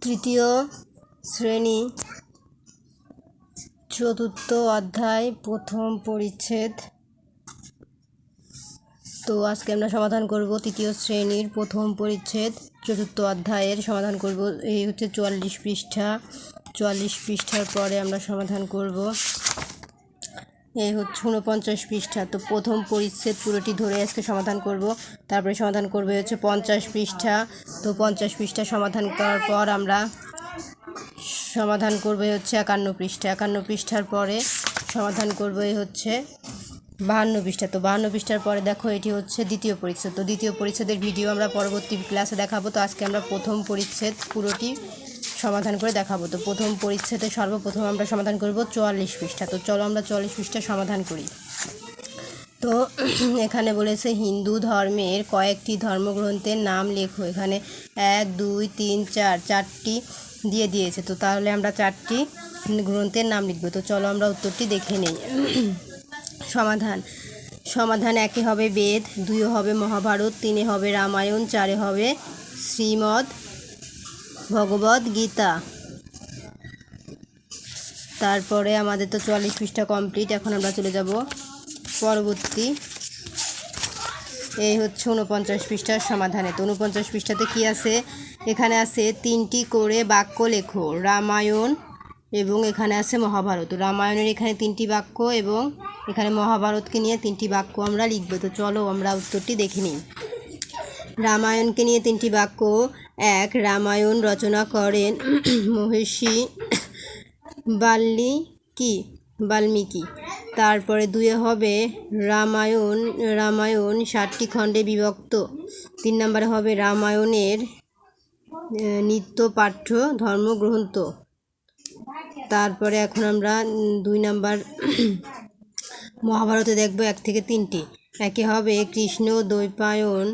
তৃতীয় শ্রেণি, চতুর্থ অধ্যায়, প্রথম পরিচ্ছেদ। তো আজকে আমরা সমাধান করব তৃতীয় শ্রেণির প্রথম পরিচ্ছেদ, চতুর্থ অধ্যায়ের সমাধান করব। এই হচ্ছে চুয়াল্লিশ পৃষ্ঠা। চুয়াল্লিশ পৃষ্ঠার পরে আমরা সমাধান করব। এই হচ্ছে উনপঞ্চাশ পৃষ্ঠা। তো প্রথম পরিচ্ছেদ পুরোটি ধরে আজকে সমাধান করব। তারপরে সমাধান করবে হচ্ছে পঞ্চাশ পৃষ্ঠা। তো পঞ্চাশ পৃষ্ঠা সমাধান করার পর আমরা সমাধান করবে হচ্ছে একান্ন পৃষ্ঠা। একান্ন পৃষ্ঠার পরে সমাধান করবে হচ্ছে বাহান্ন পৃষ্ঠা। তো বাহান্ন পৃষ্ঠার পরে দেখো এটি হচ্ছে দ্বিতীয় পরিচ্ছেদ। তো দ্বিতীয় পরিচ্ছেদের ভিডিও আমরা পরবর্তী ক্লাসে দেখাবো। তো আজকে আমরা প্রথম পরিচ্ছেদ পুরোটি সমাধান করে দেখাবো। তো প্রথম পরিচ্ছেদে সর্বপ্রথম আমরা সমাধান করব চুয়াল্লিশ পৃষ্ঠা। তো চলো আমরা চুয়াল্লিশ পৃষ্ঠা সমাধান করি। তো এখানে বলেছে, হিন্দু ধর্মের কয়েকটি ধর্মগ্রন্থের নাম লেখো। এখানে এক, দুই, তিন, চার, চারটি দিয়ে দিয়েছে। তো তাহলে আমরা চারটি গ্রন্থের নাম লিখব। তো চলো আমরা উত্তরটি দেখে নিই। সমাধান। সমাধান একে হবে বেদ দুই হবে মহাভারত, তিনে হবে রামায়ণ, চারে হবে শ্রীমদ ভগবদ গীতা। তারপরে আমাদের তো চুয়াল্লিশ পৃষ্ঠা কমপ্লিট, এখন আমরা চলে যাব পরবর্তী। এই হচ্ছে উনপঞ্চাশ পৃষ্ঠার সমাধানে। তো উনপঞ্চাশ পৃষ্ঠাতে কি আছে? এখানে আছে তিনটি করে বাক্য লেখো, রামায়ণ এবং এখানে আছে মহাভারত। রামায়ণের এখানে তিনটি বাক্য এবং এখানে মহাভারতকে নিয়ে তিনটি বাক্য আমরা লিখব। তো চলো আমরা উত্তরটি দেখে নিই। রামায়ণকে নিয়ে তিনটি বাক্য এক রামায়ণ রচনা করেন মহিষী বাল্মীকি বাল্মীকি। তারপরে দুয়ে হবে রামায়ণ রামায়ণ ষাটটি খণ্ডে বিভক্ত। তিন নম্বরে হবে রামায়ণের নিত্য পাঠ্য ধর্মগ্রন্থ। তারপরে এখন আমরা দুই নাম্বার মহাভারতে দেখব এক থেকে তিনটি। একে হবে কৃষ্ণ দ্বৈপায়ন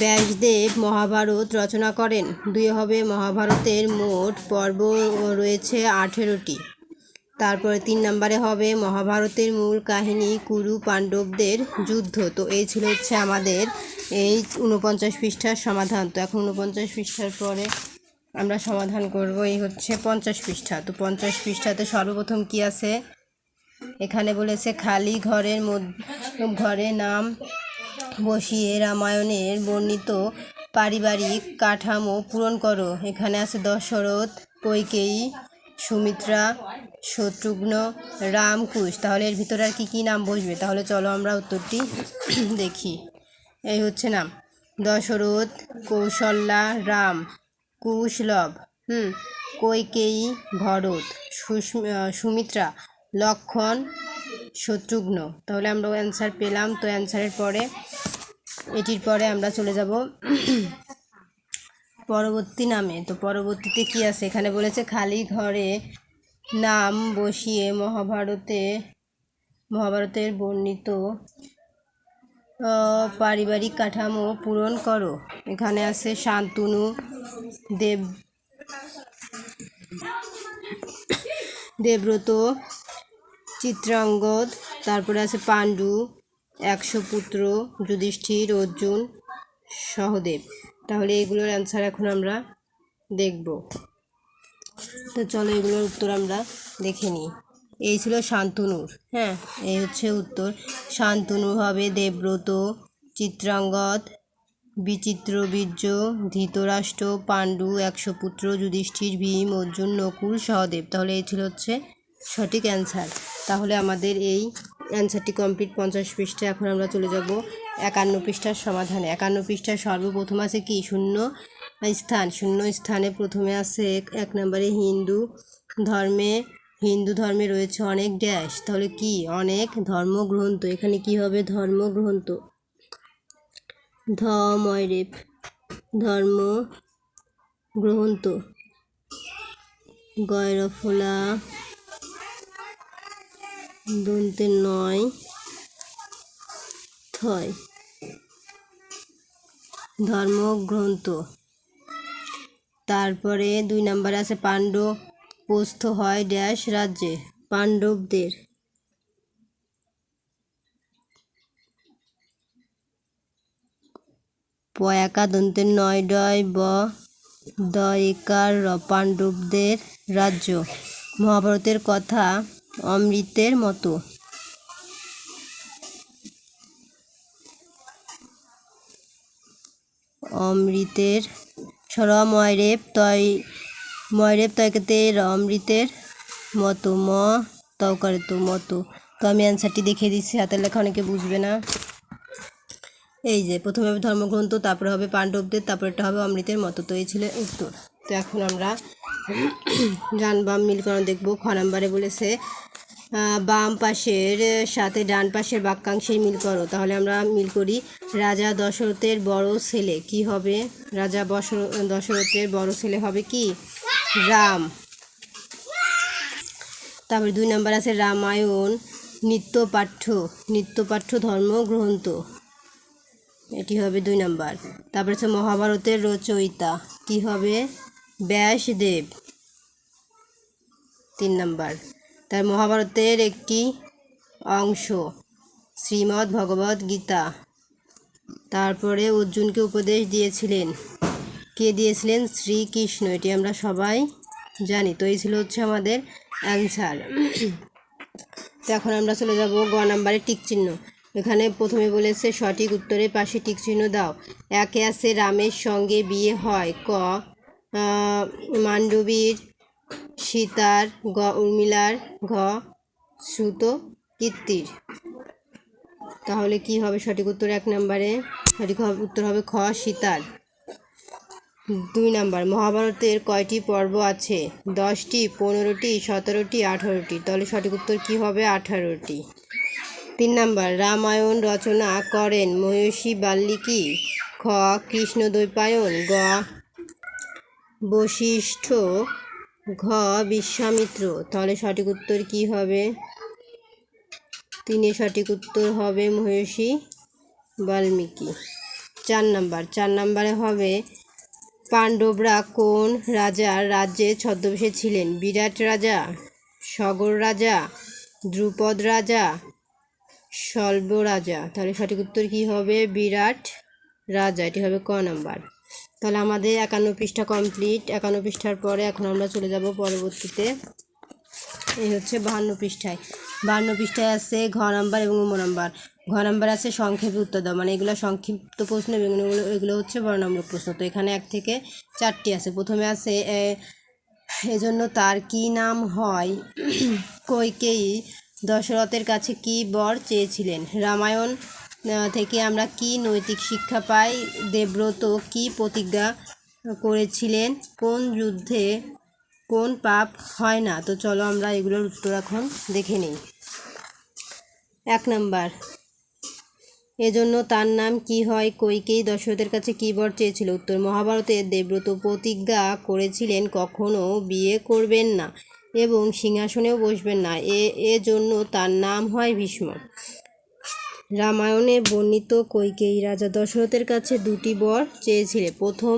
ব্যাসদেব মহাভারত রচনা করেন। দুই হবে মহাভারতের মোট পর্ব রয়েছে আঠেরোটি। তারপরে তিন নম্বরে হবে মহাভারতের মূল কাহিনী কুরু পাণ্ডবদের যুদ্ধ। তো এই ছিল হচ্ছে আমাদের এই উনপঞ্চাশ পৃষ্ঠার সমাধান। তো এখন উনপঞ্চাশ পৃষ্ঠার পরে আমরা সমাধান করব, এই হচ্ছে পঞ্চাশ পৃষ্ঠা। তো পঞ্চাশ পৃষ্ঠাতে সর্বপ্রথম কি আছে? এখানে বলেছে খালি ঘরের মধ্যে ঘরে নাম বসিয়ে রামায়ণের বর্ণিত পারিবারিক কাঠামো পূরণ করো। এখানে আছে দশরথ, কৈকেয়ী, সুমিত্রা, শত্রুঘ্ন রামকুশ তাহলে এর ভিতরে আর কী কী নাম বসবে? তাহলে চলো আমরা উত্তরটি দেখি। এই হচ্ছে নাম। দশরথ, কৌশল্যা, রাম। কুশলভ, হুম, কৈকেয়ী, ভরত সুমিত্রা, লক্ষণ শত্রুঘ্ন। তাহলে আমরা অ্যান্সার পেলাম। তো অ্যান্সারের পরে, এটির পরে আমরা চলে যাব পরবর্তী নামে। তো পরবর্তীতে কি আছে? এখানে বলেছে, খালি ঘরে নাম বসিয়ে মহাভারতে, মহাভারতের বর্ণিত পারিবারিক কাঠামো পূরণ করো। এখানে আছে, শান্তনু, দেব দেব্রত চিত্রাঙ্গদ, তারপরে আছে পাণ্ডু একশো পুত্র যুধিষ্ঠির, অর্জুন, সহদেব। তাহলে এগুলোর অ্যান্সার এখন আমরা দেখব। তো চলো এগুলোর উত্তর আমরা দেখে নিই। এই ছিল শান্তনুর হ্যাঁ? এই হচ্ছে উত্তর। শান্তনু হবে দেবব্রত, চিত্রাঙ্গদ, বিচিত্র বীর্য, ধৃতরাষ্ট্র, পাণ্ডু একশো পুত্র যুধিষ্ঠির, ভীম, অর্জুন, নকুল, সহদেব। তাহলে এই ছিল হচ্ছে সঠিক অ্যান্সার তাহলে আমাদের এই অ্যান্সারটি কমপ্লিট পঞ্চাশ পৃষ্ঠা এখন আমরা চলে যাব একান্ন পৃষ্ঠার সমাধানে। একান্ন পৃষ্ঠার সর্বপ্রথম আছে কি? শূন্য স্থান। শূন্য স্থানে প্রথমে আছে এক- এক নম্বরে হিন্দু ধর্মে হিন্দু ধর্মে রয়েছে অনেক ড্যাশ তাহলে কি? অনেক ধর্মগ্রন্থ। এখানে কি হবে? ধর্মগ্রন্থ। ধ ধময়রেপ। ধর্ম গ্রন্থ গয়রফলা দন্তে নয় থয় ধর্মগ্রন্থ তারপরে দুই নম্বরে আছে, পাণ্ডব পোস্ত হয় ড্যাশ রাজ্যে, পাণ্ডবদের। পয়াকা দন্তের নয় ডয় ব দয়কার পাণ্ডবদের রাজ্য। মহাভারতের কথা অমৃতের মতো। অমৃতের সর ময়রেব তয় ময়রেব তয়কাতের অমৃতের মতো, ম তওকার তো মতো। তো আমি অ্যান্সারটি দেখিয়ে দিচ্ছি, হাতের লেখা অনেকে বুঝবে না। এই যে, প্রথমে হবে ধর্মগ্রন্থ, তারপরে হবে পাণ্ডবদের তারপরেটা হবে অমৃতের মতো। তো এই ছিল উত্তর। তো এখন আমরা ডান বাম মিলকরণ দেখব, খ নাম্বারে বলেছে বাম পাশের সাথে ডান পাশের বাক্যাংশের মিল করো। তাহলে আমরা মিল করি, রাজা দশরথের বড় ছেলে কি হবে? রাজা দশরথের বড় ছেলে হবে কি? রাম। তারপরে দুই নাম্বার আছে, রামায়ণ, নিত্য পাঠ্য নিত্য পাঠ্য ধর্মগ্রন্থ এটি হবে দুই নাম্বার। তারপরে হচ্ছে মহাভারতের রচয়িতা, কি হবে? ব্যাসদেব, তিন নম্বর। তার মহাভারতের একটি অংশ, শ্রীমদ্ ভগবদ গীতা। তারপরে অর্জুনকে উপদেশ দিয়েছিলেন। কে দিয়েছিলেন? শ্রীকৃষ্ণ। এটি আমরা সবাই জানি। তো এই ছিল হচ্ছে আমাদের অ্যান্সার। এখন আমরা চলে যাব গ নাম্বারে টিক চিহ্ন এখানে প্রথমে বলেছে সঠিক উত্তরের পাশে টিক চিহ্ন দাও। একে আছে রামের সঙ্গে বিয়ে হয়। ক মান্ডবীর, সীতার, গ, উর্মিলার, ঘ সুত কীর্তির। তাহলে কি হবে সঠিক উত্তর এক নম্বরে? সঠিক উত্তর হবে খ, সীতার। দুই নাম্বার, মহাভারতের কয়টি পর্ব আছে? দশটি, পনেরোটি, সতেরোটি, আঠারোটি। তাহলে সঠিক উত্তর কি হবে? আঠারোটি। তিন নাম্বার, রামায়ণ রচনা করেন ময়ূষী বাল্মীকি। খ কৃষ্ণ কৃষ্ণদ্বৈপায়ন। গ বশিষ্ঠ ঘ বিশ্বামিত্র। তাহলে সঠিক উত্তর কি হবে? তিনে সঠিক উত্তর হবে মহর্ষি বাল্মীকি। চার নাম্বার। চার নাম্বারে হবে পাণ্ডবরা কোন রাজার রাজ্যে ছদ্মবেশে ছিলেন? বিরাট রাজা, সগর রাজা, দ্রুপদ রাজা স্বল্প রাজা। তাহলে সঠিক উত্তর কি হবে? বিরাট রাজা। এটি হবে ক নাম্বার। তাহলে আমাদের একান্ন পৃষ্ঠা কমপ্লিট। একান্ন পৃষ্ঠার পরে এখন আমরা চলে যাব পরবর্তীতে। এই হচ্ছে বাহান্ন পৃষ্ঠায়। বাহান্ন পৃষ্ঠায় আছে ঘ নাম্বার এবং উম নাম্বার। ঘ নাম্বার আছে সংক্ষেপে উত্তর দাও। মানে এগুলো সংক্ষিপ্ত প্রশ্ন এবং এগুলো এগুলো হচ্ছে বর্ণামূলক প্রশ্ন। তো এখানে এক থেকে চারটি আছে। প্রথমে আছে এজন্য তার কি নাম হয়? কৈকেয়ী দশরথের কাছে কি বর চেয়েছিলেন? রামায়ণ থেকে আমরা কি নৈতিক শিক্ষা পাই? দেবব্রত কি প্রতিজ্ঞা করেছিলেন? কোন যুদ্ধে কোন পাপ হয় না? তো চলো আমরা এগুলোর উত্তর এখন দেখে নিই। এক নাম্বার। এজন্য তার নাম কি হয়? কৈকেয়ী দশরথের কাছে কি বর চেয়েছিল? উত্তর, মহাভারতে দেবব্রত প্রতিজ্ঞা করেছিলেন কখনো বিয়ে করবেন না এবং সিংহাসনেও বসবেন না। এ, এজন্য তার নাম হয় ভীষ্ম। রামায়ণে বর্ণিত কৈকেয়ী রাজা দশরথের কাছে দুটি বর চেয়েছিলেন প্রথম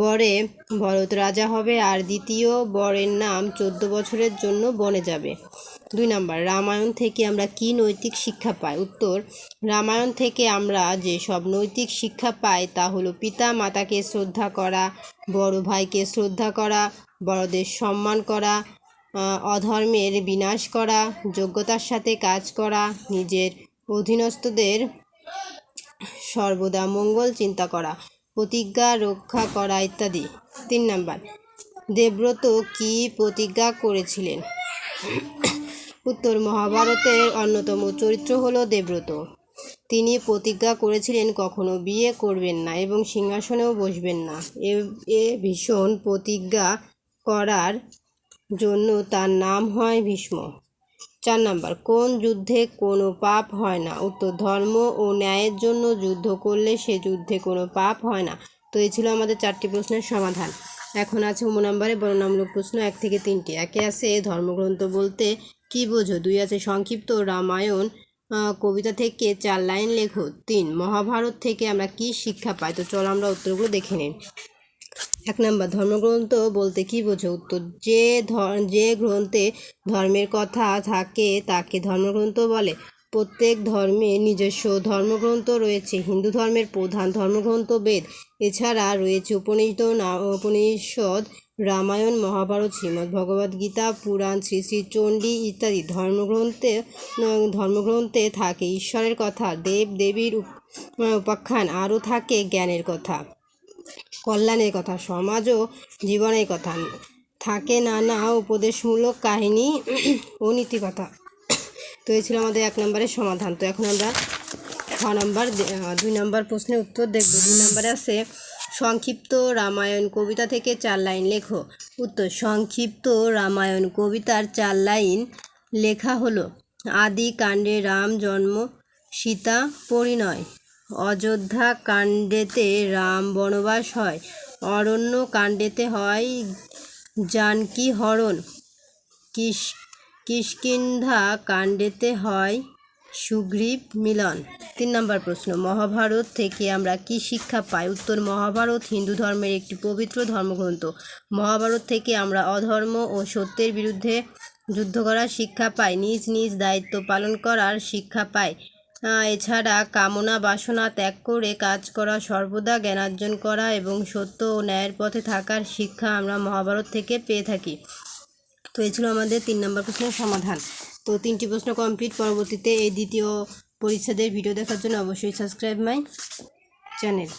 বরে ভরত রাজা হবে আর দ্বিতীয় বরের নাম চোদ্দ বছরের জন্য বনে যাবে। দুই নাম্বার, রামায়ণ থেকে আমরা কি নৈতিক শিক্ষা পাই? উত্তর, রামায়ণ থেকে আমরা যে সব নৈতিক শিক্ষা পাই তা হলো পিতা মাতাকে শ্রদ্ধা করা, বড় ভাইকে শ্রদ্ধা করা, বড়দের সম্মান করা অধর্মের বিনাশ করা, যোগ্যতার সাথে কাজ করা, নিজের অধীনস্থদের সর্বদা মঙ্গল চিন্তা করা, প্রতিজ্ঞা রক্ষা করা ইত্যাদি। তিন নাম্বার, দেবব্রত কি প্রতিজ্ঞা করেছিলেন? উত্তর, মহাভারতের অন্যতম চরিত্র হল দেবব্রত। তিনি প্রতিজ্ঞা করেছিলেন কখনো বিয়ে করবেন না এবং সিংহাসনেও বসবেন না। এ ভীষণ প্রতিজ্ঞা করার জন্য তার নাম হয় ভীষ্ম। চার নাম্বার, কোন যুদ্ধে কোনো পাপ হয় না? উত্তর, ধর্ম ও ন্যায়ের জন্য যুদ্ধ করলে সে যুদ্ধে কোনো পাপ হয় না। তো এই ছিল আমাদের চারটি প্রশ্নের সমাধান। এখন আছে উম নাম্বারে বর্ণনামূলক প্রশ্ন এক থেকে তিনটি। একে আছে ধর্মগ্রন্থ বলতে কি বোঝো? দুই আছে সংক্ষিপ্ত রামায়ণ কবিতা থেকে চার লাইন লেখো। তিন, মহাভারত থেকে আমরা কি শিক্ষা পাই? তো চলো আমরা উত্তরগুলো দেখে নিন এক নম্বর, ধর্মগ্রন্থ বলতে কি বোঝো? উত্তর, যে যে গ্রন্থে ধর্মের কথা থাকে তাকে ধর্মগ্রন্থ বলে। প্রত্যেক ধর্মে নিজস্ব ধর্মগ্রন্থ রয়েছে। হিন্দু ধর্মের প্রধান ধর্মগ্রন্থ বেদ। এছাড়া রয়েছে উপনিষদ উপনিষদ, রামায়ণ, মহাভারত, শ্রীমদ্ ভগবদ্গীতা পুরাণ, শ্রী শ্রী চণ্ডী ইত্যাদি। ধর্মগ্রন্থে ধর্মগ্রন্থে থাকে ঈশ্বরের কথা দেব দেবীর উপাখ্যান। আরও থাকে জ্ঞানের কথা। কল্যাণের কথা, সমাজ ও জীবনের কথা। থাকে নানা উপদেশমূলক কাহিনী ও নীতিকথা। তো এই ছিল আমাদের এক নম্বরের সমাধান। তো এখন আমরা ছ নম্বর দুই নম্বর প্রশ্নের উত্তর দেখব। দুই নম্বরে আছে, সংক্ষিপ্ত রামায়ণ কবিতা থেকে চার লাইন লেখো। উত্তর, সংক্ষিপ্ত রামায়ণ কবিতার চার লাইন লেখা হলো আদি কাণ্ডে রাম জন্ম, সীতা পরিণয়। অযোধ্যা কাণ্ডেতে রাম বনবাস হয় অরণ্য কাণ্ডেতে হয় জানকী হরণ। কিস কিষ্কিন্ধা কাণ্ডেতে হয় সুগ্রীব মিলন। তিন নম্বর প্রশ্ন মহাভারত থেকে আমরা কি শিক্ষা পাই? উত্তর মহাভারত হিন্দু ধর্মের একটি পবিত্র ধর্মগ্রন্থ। মহাভারত থেকে আমরা অধর্ম ও সত্যের বিরুদ্ধে যুদ্ধ করার শিক্ষা পাই নিজ নিজ দায়িত্ব পালন করার শিক্ষা পাই। আহ, এছাড়া কামনা বাসনা ত্যাগ করে কাজ করা সর্বদা জ্ঞানার্জন করা এবং সত্য ও ন্যায়ের পথে থাকার শিক্ষা আমরা মহাভারত থেকে পেয়ে থাকি। তো এই ছিল আমাদের তিন নম্বর প্রশ্নের সমাধান। তো তিনটি প্রশ্ন কমপ্লিট পরবর্তীতে এই দ্বিতীয় পরিচ্ছেদের ভিডিও দেখার জন্য অবশ্যই সাবস্ক্রাইব মাই চ্যানেল